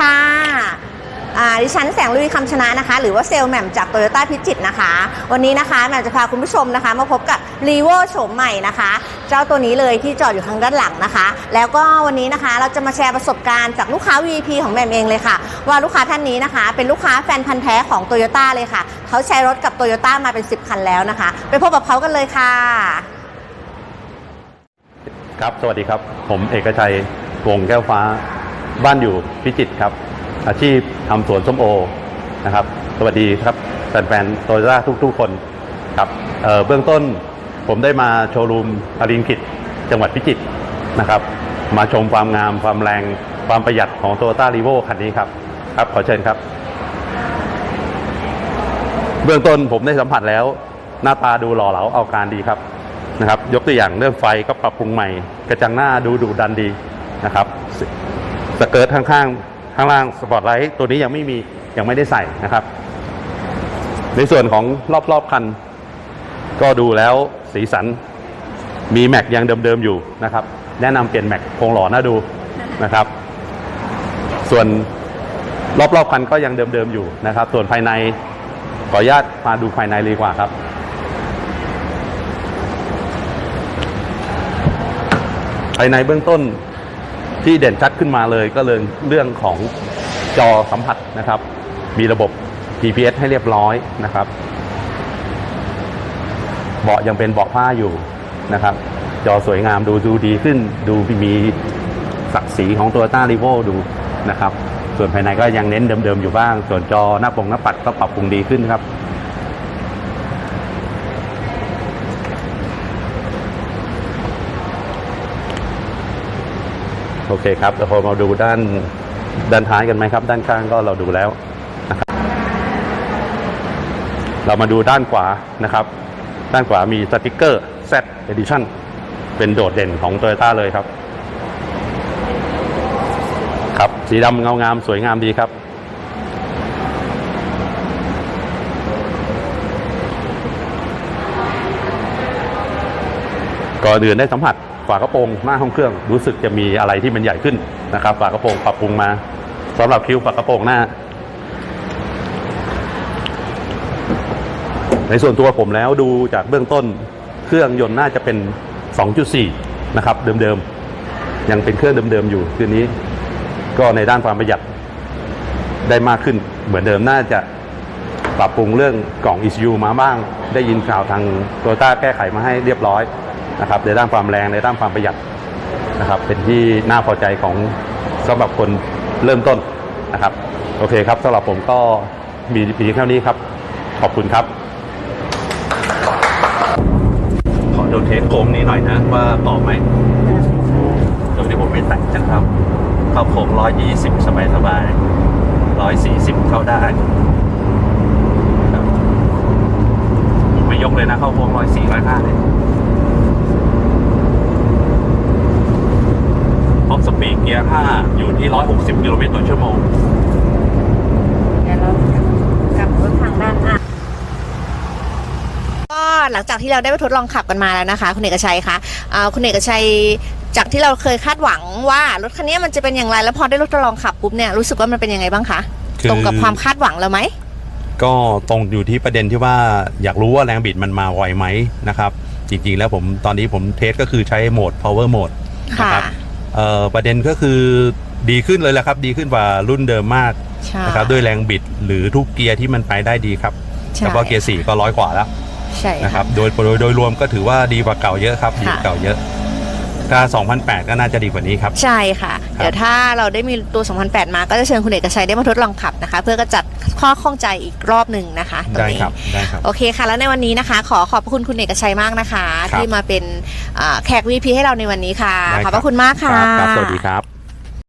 ค่ะอาดิฉันแสงลุยคำชนะนะคะ หรือว่าเซลแหม่มจากโตโยต้าพิจิตนะคะ วันนี้นะคะแหม่มจะพาคุณผู้ชมนะคะ มาพบกับรีโวโฉมใหม่นะคะ เจ้าตัวนี้เลยที่จอดอยู่ทางด้านหลังนะคะ แล้วก็วันนี้นะคะเราจะมาแชร์ประสบการณ์จากลูกค้า VP ของแหม่มเองเลยค่ะ ว่าลูกค้าท่านนี้นะคะ เป็นลูกค้าแฟนพันธ์แท้ของโตโยต้าเลยค่ะ เขาใช้รถกับโตโยต้ามาเป็น 10 คันแล้วนะคะ ไปพบกับเขากันเลยค่ะ ครับสวัสดีครับ ผมเอกชัยวงแก้วฟ้า บ้านอยู่พิจิตรครับ อาชีพทำสวนส้มโอนะครับ สวัสดีครับแฟนๆโตโยต้าทุกๆคนครับเเบื้องต้นผมได้มาโชว์รูมอารินกิจจังหวัดพิจิตรนะครับ มาชมความงามความแรงความประหยัดของโตโยต้ารีโวคันนี้ครับครับขอเชิญครับเบื้องต้นผมได้สัมผัสแล้ว หน้าตาดูหล่อเหลาเอาการดีครับนะครับ ยกตัวอย่างเรื่องไฟก็ปรับปรุงใหม่ กระจังหน้าดูดุดันดีนะครับ สเกิร์ตข้างๆข้างล่างสปอตไลท์ตัวนี้ยังไม่มียังไม่ได้ใส่นะครับ ในส่วนของรอบๆคัน ก็ดูแล้วสีสันมีแม็กยังเดิมๆอยู่นะครับ แนะนำเปลี่ยนแม็กคงหล่อน่าดูนะครับ ส่วนรอบๆคันก็ยังเดิมๆอยู่นะครับ ส่วนภายในขออนุญาตมาดูภายในดีกว่าครับภายในเบื้องต้น ที่เด่นชัดขึ้นมาเลยก็เลยเรื่องของจอสัมผัสนะครับ มีระบบ GPS ให้เรียบร้อยนะครับ เบาะยังเป็นเบาะผ้าอยู่นะครับ จอสวยงามดูดูดีขึ้น ดูมีศักดิ์ศรีของตัวต้ารีโวดูนะครับ ส่วนภายในก็ยังเน้นเดิมๆอยู่บ้าง ส่วนจอหน้าปงหน้าปัดก็ปรับปรุงดีขึ้นครับ โอเคครับเดี๋ยวพอมาดูด้านด้านท้ายกันไหมครับ ด้านข้างก็เราดูแล้วนะครับ เรามาดูด้านขวานะครับ ด้านขวามีสติกเกอร์ Z Edition เป็นโดดเด่นของ Toyota เลยครับ ครับ สีดำเงางามสวยงามดีครับ ก่อนอื่นได้สัมผัส ฝากระโปรงหน้าห้องเครื่อง รู้สึกจะมีอะไรที่มันใหญ่ขึ้นนะครับ ฝากระโปรงปรับปรุงมาสำหรับคิ้วฝากระโปรงหน้า ในส่วนตัวผมแล้วดูจากเบื้องต้นเครื่องยนต์น่าจะเป็น 2.4 นะครับ เดิมๆ ยังเป็นเครื่องเดิมๆอยู่คืนนี้ ก็ในด้านความประหยัดได้มากขึ้น เหมือนเดิมน่าจะปรับปรุงเรื่องกล่อง ECU มาบ้าง ได้ยินข่าวทางโตโยต้าแก้ไขมาให้เรียบร้อย นะครับในด้านความแรงในด้านความประหยัดนะครับ เป็นที่น่าพอใจของสำหรับคนเริ่มต้นนะครับ โอเคครับสำหรับผมก็มีเพียงเท่านี้ครับ ขอบคุณครับ ขอดูเทสโค้งนี้หน่อยนะว่าต่อไหมโดยที่ผมไม่แต่งจังครับ เข้าโค้งร้อยยี่สิบสบายสบายร้อยสี่สิบเข้าได้ไม่ยกเลยนะเข้าโค้งร้อยสี่ร้อยห้าเลยท็อปส ปีดเกียร์ห้าอยู่ที่ร้อยหกสิบกิโลเมตรต่อชั่วโมง เดี๋ยวเรากลับรถทางด้านอะก็หลังจากที่เราได้ไปทดลองขับกันมาแล้วนะคะ คุณเอกชัยคะอ่าคุณเอกชัยจากที่เราเคยคาดหวังว่ารถคันนี้มันจะเป็นอย่างไร แล้วพอได้ทดลองขับปุ๊บเนี่ยรู้สึกว่ามันเป็นยังไงบ้างคะคือ ตรงกับความคาดหวังเราไหม ก็ตรงอยู่ที่ประเด็นที่ว่าอยากรู้ว่าแรงบิดมันมาไวไหมนะครับ จริงๆแล้วผมตอนนี้ผมเทสก็คือใช้โหมด power mode นะค่ะ ครับเอ่อ ประเด็นก็คือดีขึ้นเลยแหละครับ ดีขึ้นกว่ารุ่นเดิมมากใช่นะครับด้วยแรงบิดหรือทุกเกียร์ที่มันไปได้ดีครับใช่แล้วก็เกียร์สี่ก็ร้อยกว่าแล้วใช่นะคค่ะรับโดยโดยโดยรวมก็ถือว่าดีกว่าเก่าเยอะครับดีกว่าค่ะเก่าเยอะถ้า2008 ก็น่าจะดีกว่านี้ครับ ใช่ค่ะ เดี๋ยวถ้าเราได้มีตัว 2008 มาก็จะเชิญคุณเอกชัยได้มาทดลองขับนะคะ เพื่อกระจัด ข้อข้องใจอีกรอบหนึ่งนะคะตรงได้นี้ครับได้ครับโอเคค่ะ แล้วในวันนี้นะคะ ขอขอบพระคุณคุณเอกชัยมากนะคะครับที่มาเป็นอ่าแขก VP ให้เราในวันนี้ค่ะได้ขอบพครัระบคุณมากค่ะครับครับสวัสดีครับ